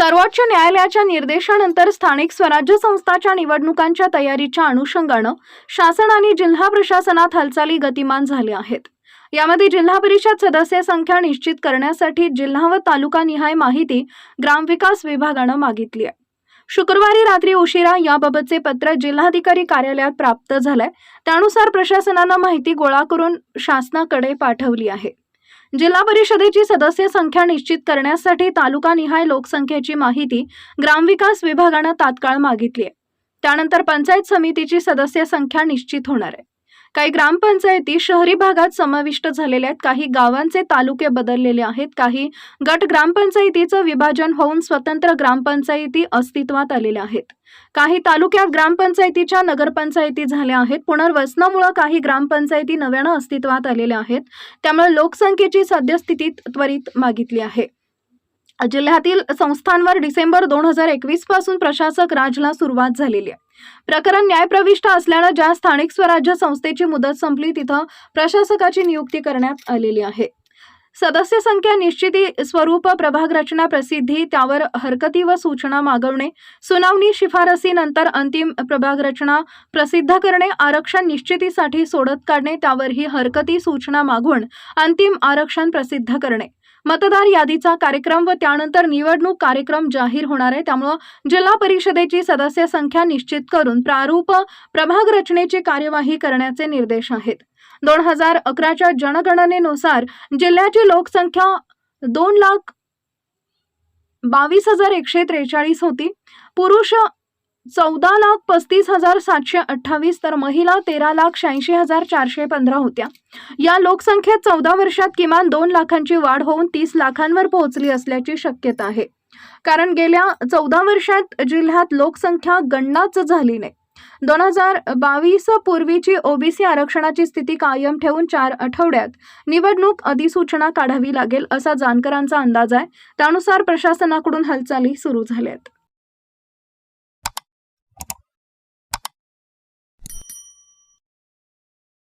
सर्वोच्च न्यायालयाच्या निर्देशानंतर स्थानिक स्वराज्य संस्थाच्या निवडणुकांच्या तयारीच्या अनुषंगानं शासन आणि जिल्हा प्रशासनात हालचाली गतिमान झाल्या आहेत. यामध्ये जिल्हा परिषद सदस्य संख्या निश्चित करण्यासाठी जिल्हा व तालुकानिहाय माहिती ग्रामविकास विभागानं मागितली आहे. शुक्रवारी रात्री उशिरा याबाबतचे पत्र जिल्हाधिकारी कार्यालयात प्राप्त झालंय. त्यानुसार प्रशासनानं माहिती गोळा करून शासनाकडे पाठवली आहे. जिल्हा परिषदेची सदस्य संख्या निश्चित करण्यासाठी तालुकानिहाय लोकसंख्येची माहिती ग्रामविकास विभागानं तात्काळ मागितली आहे. त्यानंतर पंचायत समितीची सदस्य संख्या निश्चित होणार आहे. काही ग्रामपंचायती शहरी भागात समाविष्ट झालेल्या आहेत. काही गावांचे तालुके बदललेले आहेत. काही गट ग्रामपंचायतीचं विभाजन होऊन स्वतंत्र ग्रामपंचायती अस्तित्वात आलेल्या आहेत. काही तालुक्यात ग्रामपंचायतीच्या नगरपंचायती झाल्या आहेत. पुनर्वसनामुळे काही ग्रामपंचायती नव्यानं अस्तित्वात आलेल्या आहेत. त्यामुळे लोकसंख्येची सद्यस्थिती त्वरित मागितली आहे. जिल्ह्यातील संस्थांवर डिसेंबर दोन हजार एकवीसपासून प्रशासक राजला सुरुवात झालेली आहे. प्रकरण न्यायप्रविष्ट असल्यानं ज्या स्थानिक स्वराज्य संस्थेची मुदत संपली तिथं प्रशासकाची नियुक्ती करण्यात आलेली आहे. सदस्य संख्या निश्चिती स्वरूप प्रभाग रचना प्रसिद्धी त्यावर हरकती व सूचना मागवणे सुनावणी शिफारसीनंतर अंतिम प्रभाग रचना प्रसिद्ध करणे आरक्षण निश्चितीसाठी सोडत काढणे त्यावरही हरकती सूचना मागून अंतिम आरक्षण प्रसिद्ध करणे. मतदार यादीचा कार्यक्रम व त्यानंतर निवडणूक कार्यक्रम जाहीर होणार आहे. त्यामुळं जिल्हा परिषदेची सदस्य संख्या निश्चित करून प्रारूप प्रभाग रचनेची कार्यवाही करण्याचे निर्देश आहेत. दोन हजार अकराच्या जनगणनेनुसार जिल्ह्याची लोकसंख्या दोन लाख बावीस हजार एकशे त्रेचाळीस होती. पुरुष चौदा लाख पस्तीस हजार सातशे अठ्ठावीस तर महिला तेरा लाख शहाऐंशी हजार चारशे पंधरा होत्या. या लोकसंख्येत चौदा वर्षात किमान दोन लाखांची वाढ होऊन तीस लाखांवर पोहोचली असल्याची शक्यता आहे. कारण गेल्या चौदा वर्षात जिल्ह्यात लोकसंख्या गणनाच झाली नाही. दोन हजार बावीस पूर्वीची ओबीसी आरक्षणाची स्थिती कायम ठेवून चार आठवड्यात निवडणूक अधिसूचना काढावी लागेल असा जानकरांचा अंदाज आहे. त्यानुसार प्रशासनाकडून हालचाली सुरू झाल्या आहेत